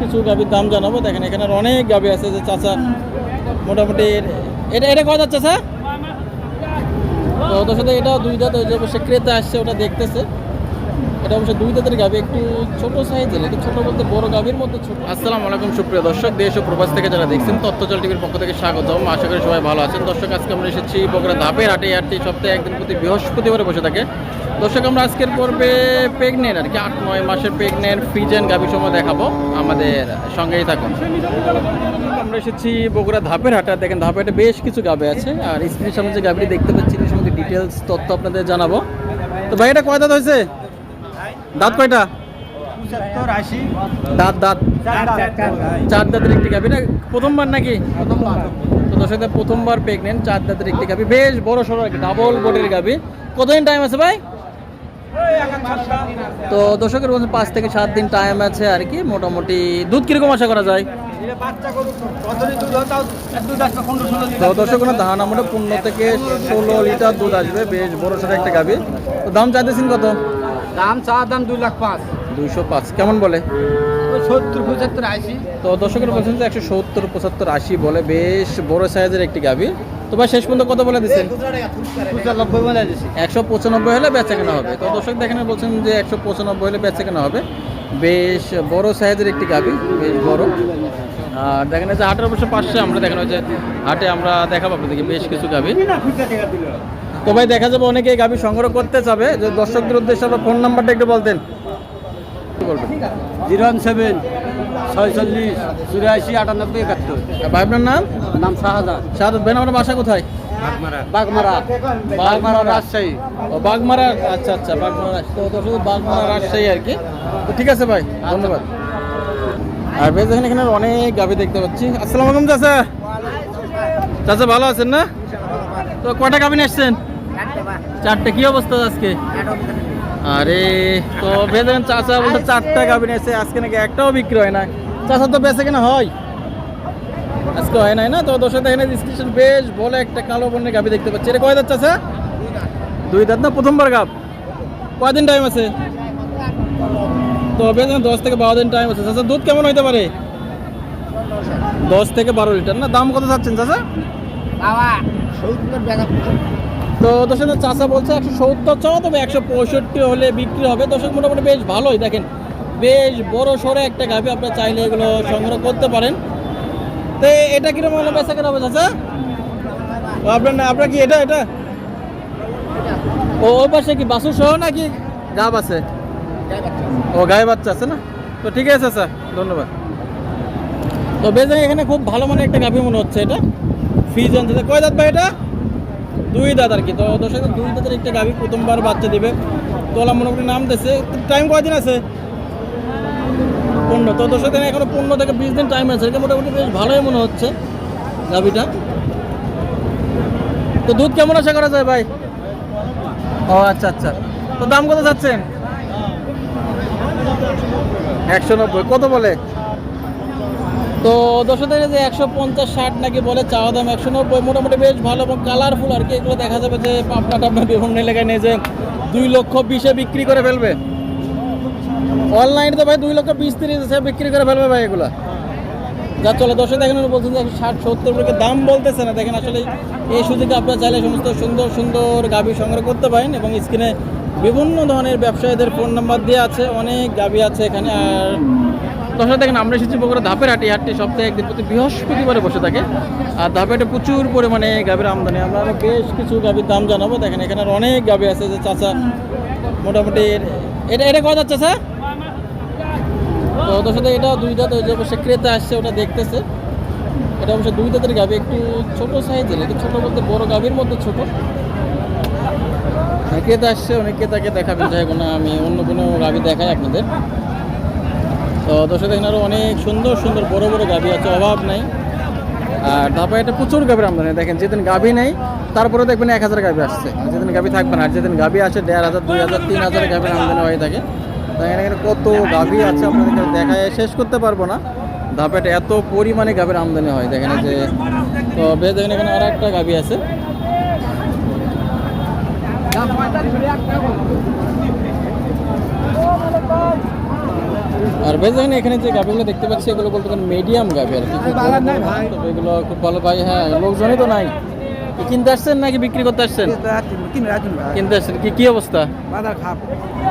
কিছু গাভির দাম জানাব। দেখেন, এখানে অনেক গাভী আছে যে চাচা মোটামুটি এটা এটা যাচ্ছে স্যার তো ওদের সাথে এটা দুই দাঁত সে ক্রেতা আসছে, ওটা দেখতেছে। এটা অবশ্য দুই দাঁতের গাভি একটু ছোট সাইজের একটু ছোট বলতে বড় গাভির মধ্যে ছোট। আসসালামু আলাইকুম, সুপ্রিয় দর্শক, দেশ ও প্রবাস থেকে যারা দেখছেন, তথ্যজল টিভির পক্ষ থেকে স্বাগতম। আশা করি সবাই ভালো আছেন। দর্শক, আজকে আমরা এসেছি বগুড়া ধাপের হাটে হাটটি সপ্তাহে একদিন প্রতি বৃহস্পতিবারে বসে থাকে। দর্শক, আমরা আজকের পর্বে প্রেগনেন্ট আর কি, আট, নয় মাসের প্রেগনেন্ট ফ্রিজেন গাভি সময় দেখাবো। আমাদের সঙ্গেই থাকুন। আমরা এসেছি বগুড়া ধাপের হাটে দেখেন ধাপের হাটে বেশ কিছু গাবে আছে। আর স্ক্রিনের সামনে যে গাভিটি দেখতে পাচ্ছি সম্বন্ধে ডিটেলস তথ্য আপনাদের জানাব। তো ভাই, এটা কয় দাঁত হয়েছে? দাঁত কয়টা? দাঁত দাঁত। চার দাঁতের একটি গাভি না? প্রথমবার নাকি? তো দর্শক প্রথমবার প্রেগনেন্ট চার দাঁতের একটি গাভি। বেশ বড় সড়ো আর ডাবল বোর্ডের গাভি। কতদিন টাইম আছে ভাই? তো দর্শকের বলছেন পাঁচ থেকে সাত দিন টাইম আছে আর কি মোটামুটি। দুধ কীরকম আশা করা যায়? তো। দর্শক ধান আমাদের পনেরো থেকে ষোলো লিটার দুধ আসবে। বেশ বড় সড়ো একটা গাভি। তো দাম চাইতেছেন কত? দাম চা দাম দুই লাখ পাঁচ। দুইশো পাঁচ। কেমন বলে? সত্তর পঁচাত্তর আশি। তো দর্শকের বলছেন যে একশো সত্তর পঁচাত্তর আশি বলে। বেশ বড় সাইজের একটি গাভি। তো ভাই শেষ পর্যন্ত কত বলে দিচ্ছেন? একশো পঁচানব্বই হলে বেচা কেনা হবে। তো দর্শক দেখেন বলছেন যে একশো পঁচানব্বই হলে বেচা কেনা হবে। বেশ বড় সাইজের একটি গাভি বেশ বড়। আর দেখেন যে হাটের অবশ্য পাশে আমরা দেখানো যে হাটে আমরা দেখাবো আপনাদেরকে বেশ কিছু গাভি। তো ভাই দেখা যাবে অনেকে এই গাভি সংগ্রহ করতে চাবে যে দর্শকদের উদ্দেশ্যে আপনার ফোন নাম্বারটা একটু বলতেন। জিরো ওয়ান সেভেন ছয় ছয়চল্লিশ চুরাশি আটানব্বই একাত্তর। ভাই আপনার নাম? নাম শাহজাহান শাহাদ ভাই আমার বাসা কোথায়? বাগমারা। বাগমারা। রাজশাহী। ও বাগমারা আচ্ছা আচ্ছা বাগমারা তো বাগমারা রাজশাহী আর কি। তো ঠিক আছে ভাই ধন্যবাদ। আর দেখেন এখানে অনেক গাভি দেখতে পাচ্ছি। আসসালামু আলাইকুম চাচা। চাচা ভালো আছেন না? তো কটা নিয়ে আসছেন? চারটে কি অবস্থা আজকে? আরে তো দেখেন চাচা বলতে চারটা নিয়ে এসছে আজকে নাকি একটাও বিক্রি হয় না। চাচা তো বেঁচে কিনা হয়। আজকে হয় নাই না? তো দর্শক দেখেন ডিসক্রিপশন বেশ বলে একটা কালো বর্ণের গাভি দেখতে পাচ্ছি। এটা কয় দাঁত চাচা? দুই দাঁত না? প্রথমবার গাব কয়দিন টাইম আছে? তো বেশ দশ থেকে বারো দিন টাইম আছে। চাচা দুধ কেমন হইতে পারে? দশ থেকে বারো লিটার। না? দাম কত চাচ্ছেন চাচা? তো দর্শক, চাচা বলছে একশো সত্তর চাওয়া, তবে একশো পঁয়ষট্টি হলে বিক্রি হবে। দর্শক, মোটামুটি বেশ ভালোই। দেখেন, বেশ বড় সড়ো একটা গাভি আপনার চাইলে এগুলো সংগ্রহ করতে পারেন। তো এটা কীরকম হলে, বেচা কেনা হবে ও, আপনার না, আপনার কি এটা এটা? ও পাশে কি বাসু সহ নাকি গাব আছে? ও, গায়ে বাচ্চা আছে না? তো ঠিক আছে স্যার ধন্যবাদ। তো বেশ এখানে খুব ভালো মানে একটা গাভি মনে হচ্ছে এটা। ফিজ আনতে কয় দাঁত ভাই এটা? দুই দাঁত আর কি। তো দর্শক, দুই দাঁতের একটা গাভি প্রথমবার বাচ্চা দিবে। তোলা মোটামুটি নাম দিয়েছে। টাইম কয়দিন আছে? পনেরো। তো দর্শক দিন এখনও পনেরো থেকে বিশ দিন টাইম আছে। এটা মোটামুটি বেশ ভালোই মনে হচ্ছে গাভিটা। তো দুধ কেমন আশা করা যায় ভাই? ও আচ্ছা আচ্ছা। তো দাম কত যাচ্ছেন একশো নব্বই। কত বলে? তো দর্শক যে একশো পঞ্চাশ, ষাট নাকি বলে চাওয়া দাম একশো নব্বই, মোটামুটি বেশ ভালো এবং কালারফুল আর কি। এগুলো দেখা যাবে যে পাবনা টাবনা বিভিন্ন এলাকায় নিয়ে যে দুই লক্ষ বিশে বিক্রি করে ফেলবে। অনলাইনে তো ভাই দুই লক্ষ বিশ তিরিশ বিক্রি করে ফেলবে ভাই এগুলো। যা চলে, দর্শক দেখেন বলছেন যে ষাট, সত্তর করে দাম বলতেছে না? দেখেন আসলে এই সুযোগে আপনারা চাইলে সমস্ত সুন্দর সুন্দর গাভি সংগ্রহ করতে পারেন এবং স্ক্রিনে বিভিন্ন ধরনের ব্যবসায়ীদের ফোন নাম্বার দেওয়া আছে, অনেক গাভি আছে এখানে। আর দর্শক দেখেন, আমরা এসেছি বগুড়া ধাপের হাটি। হাটটি সপ্তাহে একদিন প্রতি বৃহস্পতিবারে বসে থাকে। আর ধাপে হাটে প্রচুর পরিমাণে গাভীর আমদানি। আমরা আরও বেশ কিছু গাভীর দাম জানাব। দেখেন, এখানে অনেক গাভি আছে যে চাচা মোটামুটি এটা এটা কত যাচ্ছে স্যার তো সাথে এটা দুই দাঁত, ওই যে অবশ্যই ক্রেতা আসছে, ওটা দেখতেছে। এটা অবশ্যই দুই দাঁতের গাভি, একটু ছোট সাইজের, একটু ছোট বলতে বড় গাভীর মধ্যে ছোট। আর ক্রেতা আসছে, অনেক ক্রেতাকে দেখাবেন। যাই কোনো আমি অন্য কোনো গাভি দেখাই আপনাদের। তো দর্শক দেখেন আরও অনেক সুন্দর সুন্দর বড় বড় গাভী আছে, অভাব নাই। আর ধাপায় এটা প্রচুর গাভীর আমদানি। দেখেন, যেদিন গাভী নেই তারপরে দেখবেন এক হাজার গাভী আসছে। যেদিন গাভী থাকবে না, আর যেদিন গাভী আসে দেড় হাজার, দুই হাজার, তিন হাজার গাভীর আমদানি হয়ে থাকে। দেখেন এখানে কত গাভী আছে আপনাদেরকে দেখায় শেষ করতে পারব না। ধাপেটে এত পরিমাণে গাভীর আমদানি হয়। দেখেন যে, তো বেশ দেখেন এখানে আর একটা গাভী আছে। আর বেশ দেখেন এখানে যে গাভিগুলো দেখতে পাচ্ছি এগুলো বলতে পারেন মিডিয়াম গাভি আর কি। এগুলো খুব ভালো ভাই হ্যাঁ লোকজনই তো নাই। কিনতে আসছেন নাকি বিক্রি করতে আসছেন? কিনতে আসছেন কি কি অবস্থা? বাজার খাপ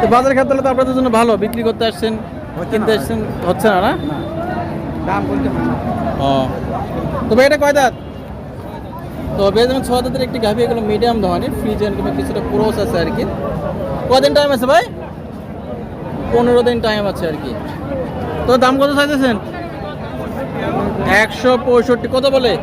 তো বাজার তাহলে তো আপনাদের জন্য ভালো বিক্রি করতে আসছেন কিনতে আসছেন হচ্ছে না না? দাম ও। তবে এটা কয় দাঁত? তো বেশ যেমন ছ দাঁতের একটি গাভি এগুলো মিডিয়াম ধরনের ফ্রিজেন কিংবা কিছুটা ক্রোস আছে আর কি। কদিন টাইম আছে ভাই? পনেরো দিন টাইম আছে আর কি। তো দাম কত চাইতেছেন? একশো পঁয়ষট্টি, কত বলে?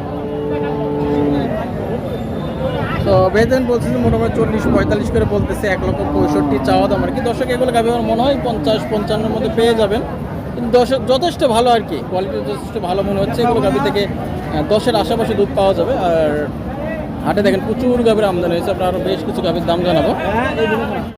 তো বেতন বলছে যে মোটামুটি চল্লিশ, পঁয়তাল্লিশ করে বলতেছে, এক লক্ষ পঁয়ষট্টি চাওয়া দাম আর কি। দর্শক, এগুলো গাভি আমার মনে হয় পঞ্চাশ, পঞ্চান্নর মধ্যে পেয়ে যাবেন। কিন্তু দর্শক, যথেষ্ট ভালো আর কি। কোয়ালিটি যথেষ্ট ভালো মনে হচ্ছে, এগুলো গাভি থেকে দশের আশেপাশে দুধ পাওয়া যাবে। আর হাটে দেখেন প্রচুর গাভীর আমদানি হয়েছে। আপনার আরও বেশ কিছু গাভীর দাম জানাব।